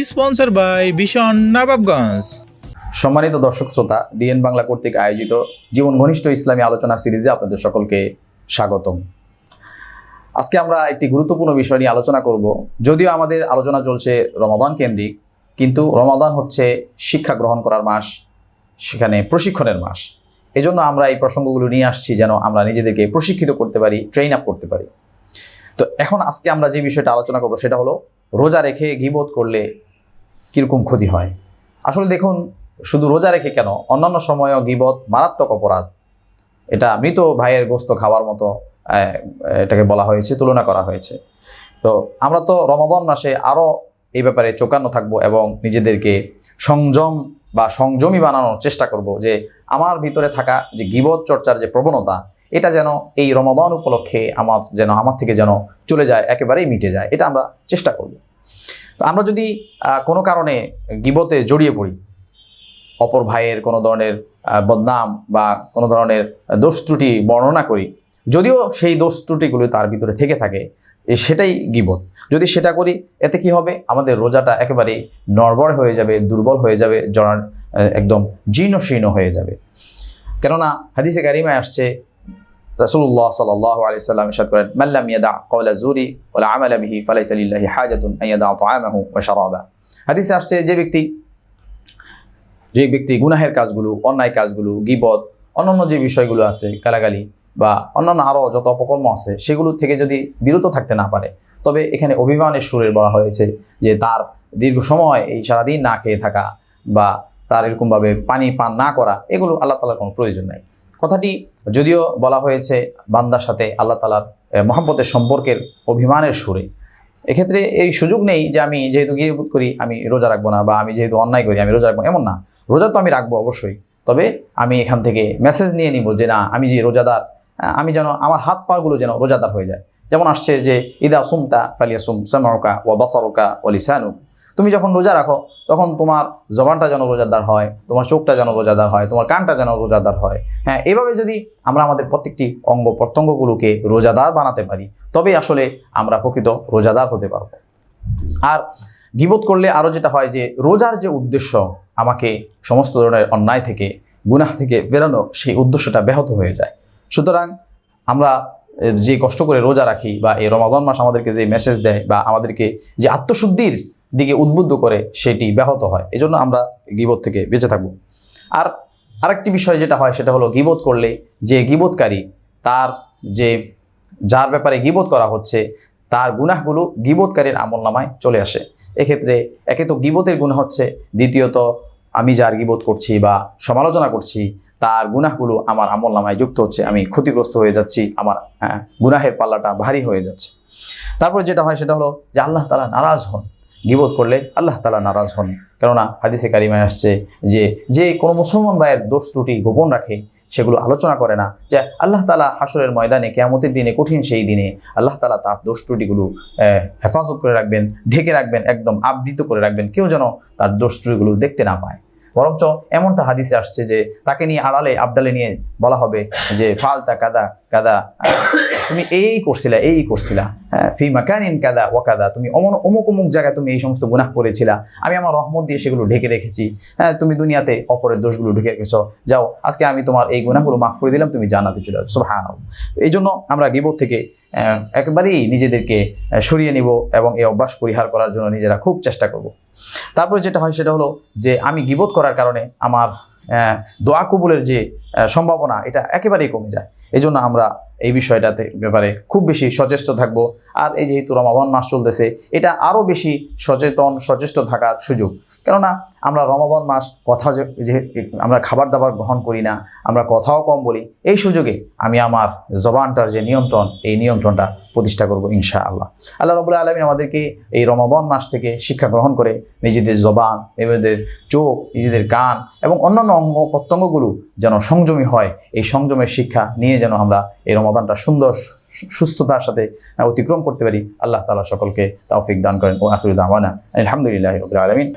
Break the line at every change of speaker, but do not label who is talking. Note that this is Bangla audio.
স্পন্সর বাই ভীষণ নবাবগঞ্জ।
সম্মানিত দর্শক শ্রোতা, ডিএন বাংলা কর্তৃক আয়োজিত জীবন ঘনিষ্ঠ ইসলামী আলোচনা সিরিজে আপনাদের সকলকে স্বাগতম। আজকে আমরা একটি গুরুত্বপূর্ণ বিষয় নিয়ে আলোচনা করব। যদিও আমাদের আলোচনা চলছে রমাদান কেন্দ্রিক, কিন্তু রমাদান হচ্ছে শিক্ষা গ্রহণ করার মাস, সেখানে প্রশিক্ষণের মাস। এজন্য আমরা এই প্রসঙ্গগুলো নিয়ে আসছি যেন আমরা নিজেদেরকে প্রশিক্ষিত করতে পারি ট্রেন আপ করতে পারি। তো এখন আজকে আমরা যে বিষয়টা আলোচনা করব সেটা হলো রোজা রেখে গিবোধ করলে কীরকম ক্ষতি হয়? আসলে দেখুন, শুধু রোজা রেখে কেন? অন্যান্য সময়ও গিবত মারাত্মক অপরাধ। এটা মৃত ভাইয়ের গোস্ত খাওয়ার মতো এটাকে বলা হয়েছে, তুলনা করা হয়েছে। তো আমরা তো রমাদান মাসে আরও এই ব্যাপারে চোকানো থাকব এবং নিজেদেরকে সংযম বা সংযমী বানানোর চেষ্টা করব যে আমার ভিতরে থাকা যে গিবত চর্চার যে প্রবণতা এটা যেন এই রমাদান উপলক্ষে আমার যেন, আমার থেকে যেন চলে যায়, একেবারেই মিটে যায়, এটা আমরা চেষ্টা করব। তো আমরা যদি কোনো কারণে গিবতে জড়িয়ে পড়ি, অপর ভাইয়ের কোনো ধরনের বদনাম বা কোনো ধরনের দোষ ত্রুটি বর্ণনা করি, যদিও সেই দোষ ত্রুটিগুলো তার ভিতরে থেকে থাকে সেটাই গিবত। যদি সেটা করি, এতে কি হবে? আমাদের রোজাটা একেবারেই নড়বড় হয়ে যাবে, দুর্বল হয়ে যাবে, জনার একদম জীর্ণ শীর্ণ হয়ে যাবে। কেননা হাদিসে গারিমায় আসছে রাসূলুল্লাহ সাল্লাল্লাহু আলাইহি সাল্লাম করেন মাল্লাম ইয়াদা জুরি আমালা বিহি ফালাইসা লিল্লাহি হাজাতুন আসছে যে ব্যক্তি যে ব্যক্তি গুনাহের কাজগুলো, অন্যায় কাজগুলো গিবদ অন্যান্য যে বিষয়গুলো আছে, গালাগালি বা অন্যান্য আরও যত অপকর্ম আছে, সেগুলো থেকে যদি বিরত থাকতে না পারে, তবে এখানে অভিমানের সুরের বলা হয়েছে যে তার দীর্ঘ সময় এই সারাদিন না খেয়ে থাকা বা তার এরকমভাবে পানি পান না করা, এগুলো আল্লাহ তালার কোনো প্রয়োজন নাই। কথাটি যদিও বলা হয়েছে বান্দার সাথে আল্লাহ তালার মহাব্বতের সম্পর্কের অভিমানের সুরে। এক্ষেত্রে এই সুযোগ নেই যে আমি যেহেতু গিয়ে করি, আমি রোজা রাখব না বা আমি যেহেতু অন্যায় করি, আমি রোজা রাখব এমন না। রোজা তো আমি রাখব অবশ্যই। তবে আমি এখান থেকে মেসেজ নিয়ে নিব যে না, আমি যে রোজাদার আমি যেন আমার হাত পাগুলো যেন রোজাদার হয়ে যায়। যেমন আসছে যে, ইদা সুমতা ফালিয়া সুম সামারকা ও বাসারকা ও লিসানু তুমি যখন রোজা রাখো, তখন তোমার জবানটা যেন রোজাদার হয়, তোমার চোখটা যেন রোজাদার হয়, তোমার কানটা যেন রোজাদার হয়। হ্যাঁ এভাবে যদি আমরা আমাদের প্রত্যেকটি অঙ্গ প্রত্যঙ্গগুলোকে রোজাদার বানাতে পারি তবে আসলে আমরা প্রকৃত রোজাদার হতে পারব। আর গিবত করলে আরও যেটা হয় যে, রোজার যে উদ্দেশ্য আমাকে সমস্ত ধরনের অন্যায় থেকে, গুনাহ থেকে বেরোনো, সেই উদ্দেশ্যটা ব্যাহত হয়ে যায়। সুতরাং আমরা যে কষ্ট করে রোজা রাখি বা এই রমাগন মাস আমাদেরকে যে মেসেজ দেয় বা আমাদেরকে যে আত্মশুদ্ধির দিকে উদ্বুদ্ধ করে সেটি ব্যাহত হয়। এজন্য আমরা গিবত থেকে বেঁচে থাকব। আর আরেকটি বিষয় যেটা হয় সেটা হলো গিবত করলে যে গিবতকারী তার যে যার ব্যাপারে গিবত করা হচ্ছে তার গুনাহগুলো গিবতকারীর আমল নামায় চলে আসে। এক্ষেত্রে একে তো গিবতের গুণ হচ্ছে দ্বিতীয়ত আমি যার গিবত করছি বা সমালোচনা করছি তার গুনাহগুলো আমার আমল নামায় যুক্ত হচ্ছে আমি ক্ষতিগ্রস্ত হয়ে যাচ্ছি আমার হ্যাঁ, গুনাহের পাল্লাটা ভারী হয়ে যাচ্ছে। তারপরে যেটা হয় সেটা হলো যে আল্লাহ তালা নারাজ হন। গিবত করলে আল্লাহ তালা নারাজ হন। কেননা হাদিসে কারিমায় আসছে যে যে কোনো মুসলমান ভাইয়ের দোষ ত্রুটি গোপন রাখে, সেগুলো আলোচনা করে না যে, আল্লাহ তালা হাসরের ময়দানে, কেয়ামতের দিনে, কঠিন সেই দিনে আল্লাহ তালা তার দোষ ত্রুটিগুলো হেফাজত করে রাখবেন, ঢেকে রাখবেন, একদম আবৃত করে রাখবেন, কেউ যেন তার দোষ ত্রুটিগুলো দেখতে না পায়। বরঞ্চ এমনটা হাদিসে আসছে যে, তাকে নিয়ে আড়ালে, আবডালে নিয়ে বলা হবে যে, ফালতা, কাদা কাদা তুমি এই করছিলা এই করছিলা। হ্যাঁ ফি মাকানিন কাদা ও কাদা, তুমি অমন অমুক অমুক জায়গায় তুমি এই সমস্ত গুনাহ করেছিলা। আমি আমার রহমত দিয়ে সেগুলো ঢেকে রেখেছি। হ্যাঁ তুমি দুনিয়াতে অপরের দোষগুলো ঢেকে রেখেছো। যাও, আজকে আমি তোমার এই গুনাহগুলো মাফ করে দিলাম, তুমি জানাতে চলে যাও। সুবহান এই জন্য আমরা গিবত থেকে একেবারেই নিজেদেরকে সরিয়ে নিব এবং এই অভ্যাস পরিহার করার জন্য নিজেরা খুব চেষ্টা করব। তারপরে যেটা হয় সেটা হলো যে, আমি গিবত করার কারণে আমার দোয়া কবুলের যে সম্ভাবনা, এটা একেবারেই কমে যায়। এই জন্য আমরা এই বিষয়টাতে ব্যাপারে খুব বেশি সচেষ্ট থাকব। আর এই যেহেতু রমাবান মাস চলতেছে, এটা আরও বেশি সচেতন, সচেষ্ট থাকার সুযোগ। কেননা আমরা রমাবান মাস কথা যে আমরা খাবার দাবার গ্রহণ করি না, আমরা কথাও কম বলি। এই সুযোগে আমি আমার জবানটার যে নিয়ন্ত্রণ, এই নিয়ন্ত্রণটা প্রতিষ্ঠা করব ইনশা আল্লাহ আল্লাহ রবুল্লা আলমী আমাদেরকে এই রমাবন মাস থেকে শিক্ষা গ্রহণ করে নিজেদের জবান, নিজেদের চোখ, নিজেদের কান এবং অন্যান্য অঙ্গ প্রত্যঙ্গগুলো যেন সংযমী হয়, এই সংযমের শিক্ষা নিয়ে যেন আমরা এই রমাদানটা সুন্দর সুস্থতার সাথে অতিক্রম করতে পারি। আল্লাহ তালা সকলকে তৌফিক দান করেন ও আখির দাওয়ানা। আলহামদুলিল্লাহ রবিল আলমিন।